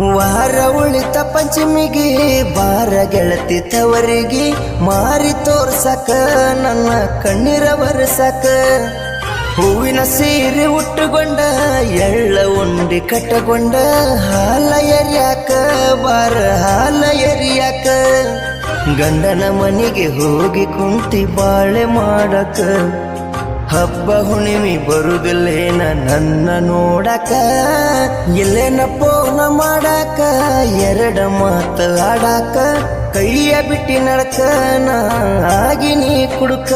ವಾರ ಉಳಿತ ಪಂಚಮಿಗೆ ಬಾರ ಗೆಳತಿ ತವರಿಗೆ ಮಾರಿ ತೋರ್ಸಕ, ನನ್ನ ಕಣ್ಣೀರ ಬರ್ಸಕ ಹೂವಿನ ಸೀರೆ ಉಟ್ಟುಕೊಂಡ ಎಳ್ಳ ಉಂಡಿ ಕಟ್ಟಕೊಂಡ ಹಾಲ ಎರಿಯಾಕ ಬಾರ ಹಾಲ ಎರಿಯಾಕ. ಗಂಡನ ಮನೆಗೆ ಹೋಗಿ ಕುಂತಿ ಬಾಳೆ ಮಾಡಕ. ಹಬ್ಬ ಹುಣ್ಣಿಮೆ ಬರುದಿಲ್ಲೇನ ನನ್ನ ನೋಡಕ? ಎಲ್ಲೇನ ಪೋನ ಮಾಡಾಕ? ಎರಡ ಮಾತಾಡಕ ಕೈಯ ಬಿಟ್ಟಿ ನಡಕ? ನಾ ಆಗಿ ನೀ ಕುಡುಕ?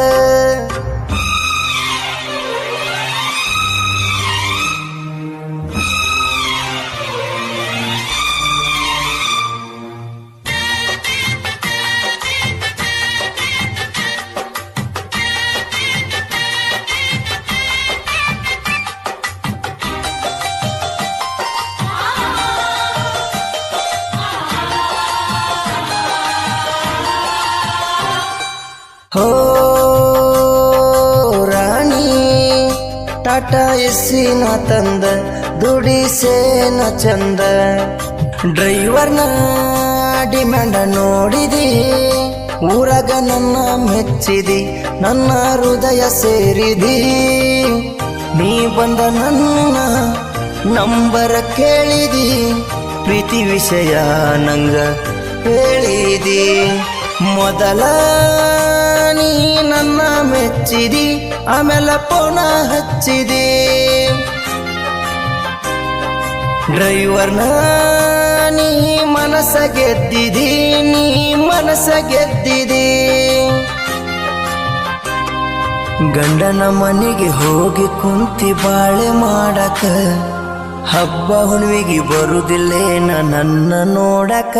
ಟಾಟಾ ಎಸ್ಸಿನ ತಂದ, ದುಡಿಸೇನ ಚಂದ. ಡ್ರೈವರ್ನ ಡಿಮ್ಯಾಂಡ ನೋಡಿದಿ, ಊರಾಗ ನನ್ನ ಮೆಚ್ಚಿದಿ, ನನ್ನ ಹೃದಯ ಸೇರಿದಿ. ನೀ ಬಂದ ನನ್ನ ನಂಬರ ಕೇಳಿದಿ, ಪ್ರೀತಿ ವಿಷಯ ನಂಗ ಹೇಳಿದಿ. ಮೊದಲ ನೀ ನನ್ನ ಮೆಚ್ಚಿದಿ, ಆಮೇಲೆ ಪೋಣ ಹಚ್ಚಿದಿ. ಡ್ರೈವರ್ನ ನೀ ಮನಸ ಗೆದ್ದಿದಿ, ನೀ ಮನಸ ಗೆದ್ದಿದಿ. ಗಂಡನ ಮನೆಗೆ ಹೋಗಿ ಕುಂತಿ ಬಾಳೆ ಮಾಡಕ, ಹಬ್ಬ ಹುಣ್ಣಿಗೆ ಬರುದಿಲ್ಲೇನ ನನ್ನ ನೋಡಕ.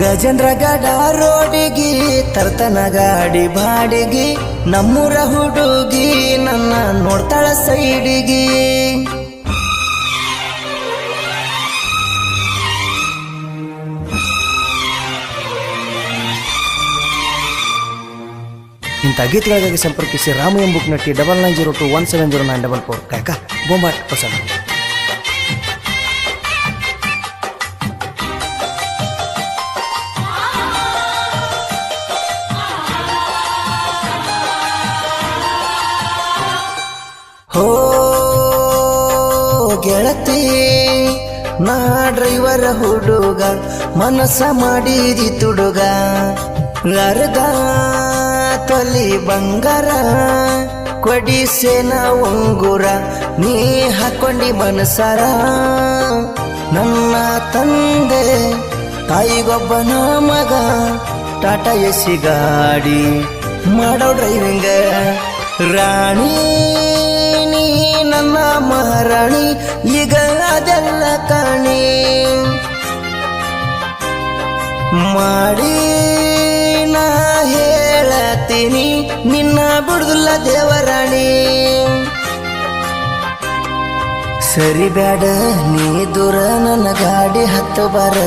ಗಜೇಂದ್ರ ಗಡ ರೋಡಿಗೆ ತರ್ತನ ಗಾಡಿ ಬಾಡಿಗೆ ನಮ್ಮೂರ ಹುಡುಗಿ, ನನ್ನ ನೋಡ್ತಾಳ ಸೈಡಿಗೆ. ಇಂಥ ಗೀತೆಗಳಿಗಾಗಿ ಸಂಪರ್ಕಿಸಿ ರಾಮು ಎಂಬುಕ್ ನಟಿ double nine zero two one seven zero nine double four ಕಾಯಕ ಬೊಂಬಾಟ್ ಹೊಸ ನಾ ಡ್ರೈವರ್ ಹುಡುಗ, ಮನಸ ಮಾಡಿದಿ ತುಡುಗ. ನರ್ಗ, ತೊಲಿ ಬಂಗಾರ ಕೊಡಿಸೇನ ಉಂಗುರ, ನೀ ಹಾಕೊಂಡಿ ಮನಸಾರ. ನನ್ನ ತಂದೆ, ತಾಯಿಗೊಬ್ಬನ ಮಗ, ಟಾಟಾ ಎಸಿ ಗಾಡಿ ಮಾಡೋ ಡ್ರೈವಿಂಗ. ರಾಣಿ, ನೀ ನನ್ನ ಮಹಾರಾಣಿ, ಈಗ ಅದೆಲ್ಲ ಕಾಣಿ. ಮಾಡಿ ನಾ ಹೇಳತೀನಿ, ನಿನ್ನ ಬಿಡುದಿಲ್ಲ ದೇವರಾಣಿ. ಸರಿ ಬ್ಯಾಡ, ನೀ ದೂರ ನನ್ನ ಗಾಡಿ ಹತ್ತು ಬಾರ.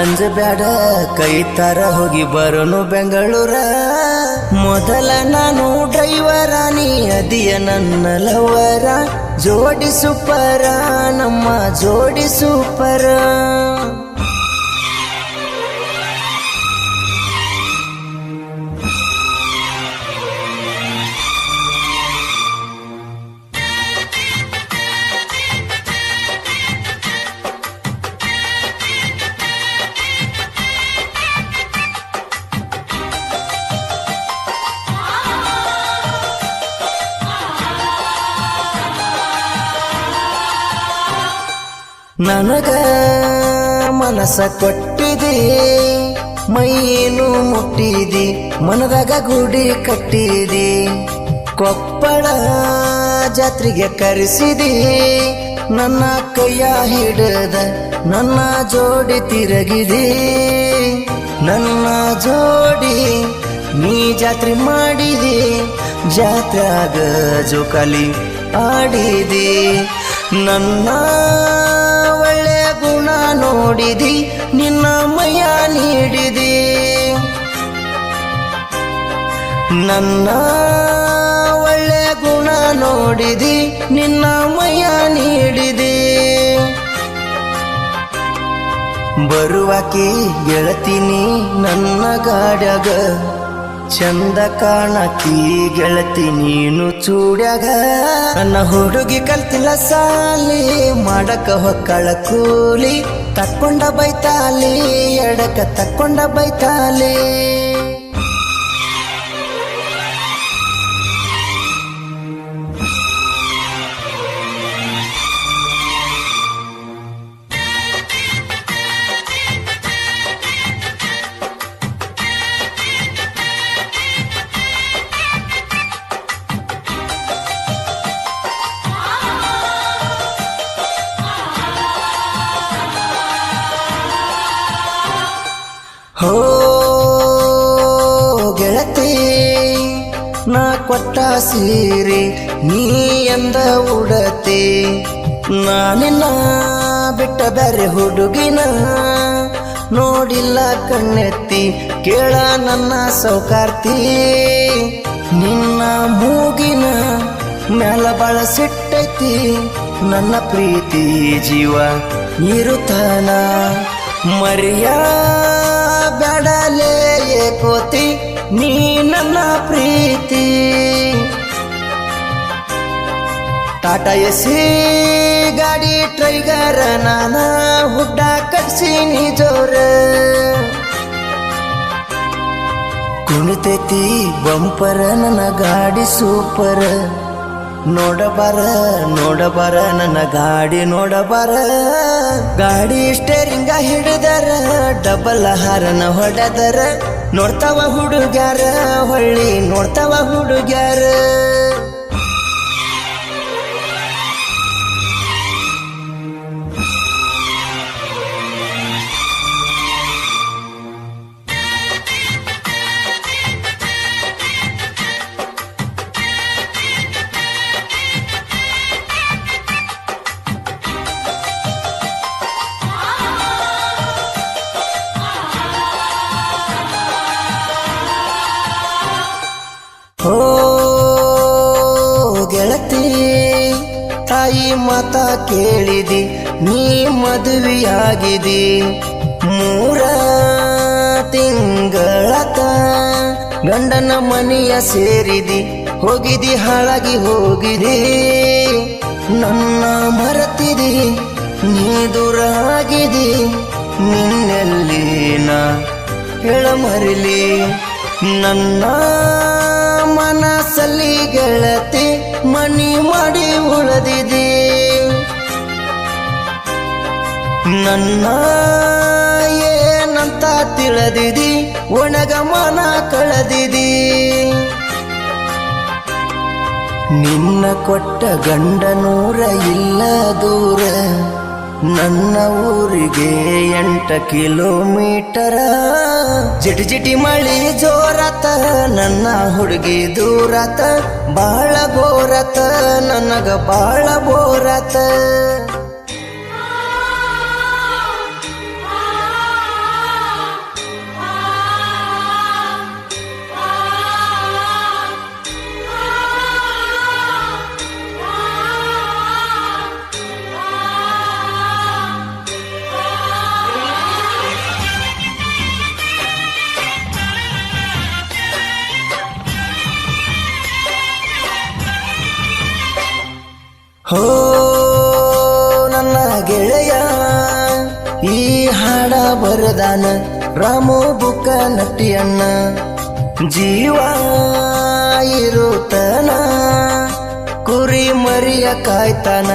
ಅಂಜ ಬ್ಯಾಡ, ಕೈ ತಾರ ಹೋಗಿ ಬರೋನು ಬೆಂಗಳೂರ. ಮೊದಲ ನಾನು ಡ್ರೈವರ ನೀ ಅದಿಯ ನನ್ನ ಲವರ. ಜೋಡಿ ಸೂಪರ ನಮ್ಮ ಜೋಡಿ ಸೂಪರ. ನನಗ ಮನಸ ಕೊಟ್ಟಿದೆ ಮೈನು ಮುಟ್ಟಿದಿ, ಮನದಾಗ ಗುಡಿ ಕಟ್ಟಿದೆ, ಕೊಪ್ಪಳ ಜಾತ್ರೆಗೆ ಕರೆಸಿದಿ, ನನ್ನ ಕೈಯ ಹಿಡದ ನನ್ನ ಜೋಡಿ ತಿರುಗಿದೆ. ನನ್ನ ಜೋಡಿ ನೀ ಜಾತ್ರೆ ಮಾಡಿದೆ ಜಾತ್ರಾಗ ಜೋಕಲಿ ಆಡಿದಿ. ನನ್ನ ನೋಡಿದಿ, ನಿನ್ನ ಮಯ ನೀಡಿದಿ. ನನ್ನ ಒಳ್ಳೆ ಗುಣ ನೋಡಿದಿ, ನಿನ್ನ ಮಯ ನೀಡಿದಿ. ಬರುವಾಕಿ ಗೆಳತೀನಿ, ನನ್ನ ಗಾಡ್ಯಾಗ. ಚಂದ ಕಾಣಕಿ ಗೆಳತಿ ನೀನು ಚೂಡ್ಯಾಗ. ನನ್ನ ಹುಡುಗಿ ಕಲ್ತಿಲ್ಲ ಸಾಲಿ, ಮಾಡಕ ಹೊಕ್ಕಳ ಕೂಲಿ. ತಕ್ಕೊಂಡ ಬೈತಾಲಿ ಎಡಕ ತಕ್ಕೊಂಡ ಬೈತಾಲಿ. ಕೊಟ್ಟ ಸೀರೆ ನೀ ಎಂದ ಉಡತೆ? ನಾನಿನ್ನ ಬಿಟ್ಟ ಬೇರೆ ಹುಡುಗಿನ ನೋಡಿಲ್ಲ ಕಣ್ಣೆತ್ತಿ. ಕೇಳ ನನ್ನ ಸೌಕಾರ್ತಿ. ನಿನ್ನ ಮೂಗಿನ ಮ್ಯಾಲ ಬಳಸಿಟ್ಟೈತಿ ನನ್ನ ಪ್ರೀತಿ ಜೀವ ಇರುತ್ತಾನ ಮರಿಯ ಬೇಡಲೇ ಏಕೋತಿ. ನೀ ನನ್ನ ಪ್ರೀತಿ. ಟಾಟಾ ಎಸಿ ಗಾಡಿ ಟ್ರೈಗರ ನಾನ ಹುಡ್ಡ ಕಟ್ಸಿನಿ ಜೋರ. ಕುಣಿತೈತಿ ಬಂಪರ ನನ್ನ ಗಾಡಿ ಸೂಪರ್. ನೋಡಬಾರ ನೋಡಬಾರ, ನನ್ನ ಗಾಡಿ ನೋಡಬಾರ. ಗಾಡಿ ಸ್ಟೇರಿಂಗ ಹಿಡಿದರ ಡಬಲ್ ಹಾರನ ಹೊಡೆದರ. ನೋಡ್ತಾವ ಹುಡುಗ್ಯಾರ ಹೊಳ್ಳಿ ನೋಡ್ತಾವ ಹುಡುಗ್ಯಾರ. ಮಾತ ಕೇಳಿದಿ, ನೀ ಮದುವೆಯಾಗಿದಿ. ಮೂರ ತಿಂಗಳತ ಗಂಡನ ಮನೆಯ ಸೇರಿದಿ, ಹೋಗಿದಿ, ಹಾಳಾಗಿ ಹೋಗಿದಿ. ನನ್ನ ಮರೆತಿದಿ, ನೀ ದೂರ ಆಗಿದಿ. ನಿನ್ನೆಲ್ಲಿ ನಾ ನನ್ನ ಮನಸ್ಸಲ್ಲಿ ಗೆಳತಿ ಮನಿ ಮಾಡಿ ಉಳದಿದೆ. ನನ್ನ ಏನಂತ ತಿಳಿದಿದಿ? ಒಣಗ ಮನ ಕಳೆದಿದಿ? ನಿನ್ನ ಕೊಟ್ಟ ಗಂಡನೂರ ಇಲ್ಲ ದೂರ. ನನ್ನ ಊರಿಗೆ ಎಂಟ ಕಿಲೋಮೀಟರ. ಜಿಟಿ ಜಿಟಿ ಮಳಿ ಜೋರತ, ನನ್ನ ಹುಡುಗಿ ದೂರತ. ಬಾಳ ಬೋರತ, ನನಗ ಬಾಳ ಬೋರತ. ಬರದಾನ ರಾಮು ಬುಕ್ಕ ನಟಿಯಣ್ಣ ಜೀವ ಇರುತ್ತನ. ಕುರಿ ಮರಿಯ ಕಾಯ್ತಾನ.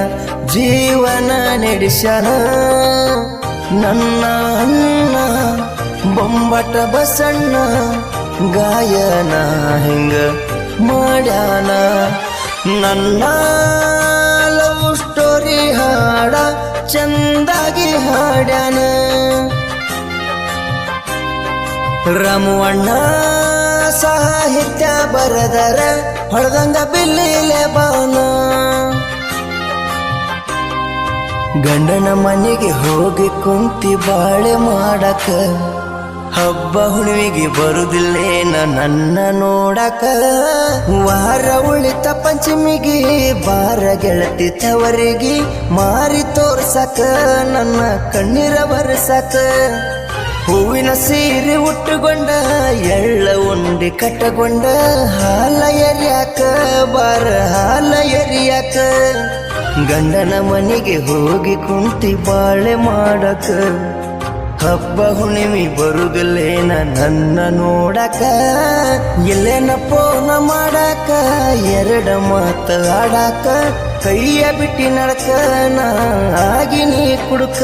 ಜೀವನ ನಡೆಸನ ನನ್ನ ಅಣ್ಣ, ಬೊಂಬಟ ಬಸಣ್ಣ. ಗಾಯನ ಹಿಂಗ ಮಾಡ್ಯಾನ. ನನ್ನ ಲವ್ ಸ್ಟೋರಿ ಹಾಡ ಚಂದಾಗಿ ಹಾಡ್ಯಾನ. ರಾಮವಣ್ಣ ಸಾಹಿತ್ಯ ಬರೆದರ ಹೊಡೆದಂಗ ಬಿಲ್ಲಿಲೆ ಬಾನ ಗಂಡನ ಮನೆಗೆ ಹೋಗಿ ಕುಂತಿ ಬಾಳೆ ಮಾಡಕ, ಹಬ್ಬ ಹುಣ್ಣಿಮೆಗೆ ಬರುದಿಲ್ಲೇನ ನನ್ನ ನೋಡಕ. ವಾರ ಉಳಿತ ಪಂಚಮಿಗೆ ಬಾರ ಗೆಳತಿ ತವರಿಗೆ ಮಾರಿ ತೋರ್ಸಕ, ನನ್ನ ಕಣ್ಣೀರ ಬರ್ಸಕ ಹೂವಿನ ಸೀರೆ ಉಟ್ಟುಕೊಂಡ, ಎಳ್ಳ ಉಂಡಿ ಕಟ್ಟಗೊಂಡ ಹಾಲ ಎರಿಯಾಕ ಬಾರ, ಹಾಲ ಎರಿಯಾಕ. ಗಂಡನ ಮನೆಗೆ ಹೋಗಿ ಕುಂತಿ ಬಾಳೆ ಮಾಡಕ, ಹಬ್ಬ ಹುಣ್ಣಿಮೆ ಬರುಗಲೇನ ನನ್ನ ನೋಡಕ. ಎಲ್ಲೇನ ಪೋನ ಮಾಡಕ, ಎರಡ ಮಾತ ಆಡಾಕ, ಕೈಯ ಬಿಟ್ಟಿ ನಡಕ ನಾ ಆಗಿ ನೀ ಕುಡ್ಕ.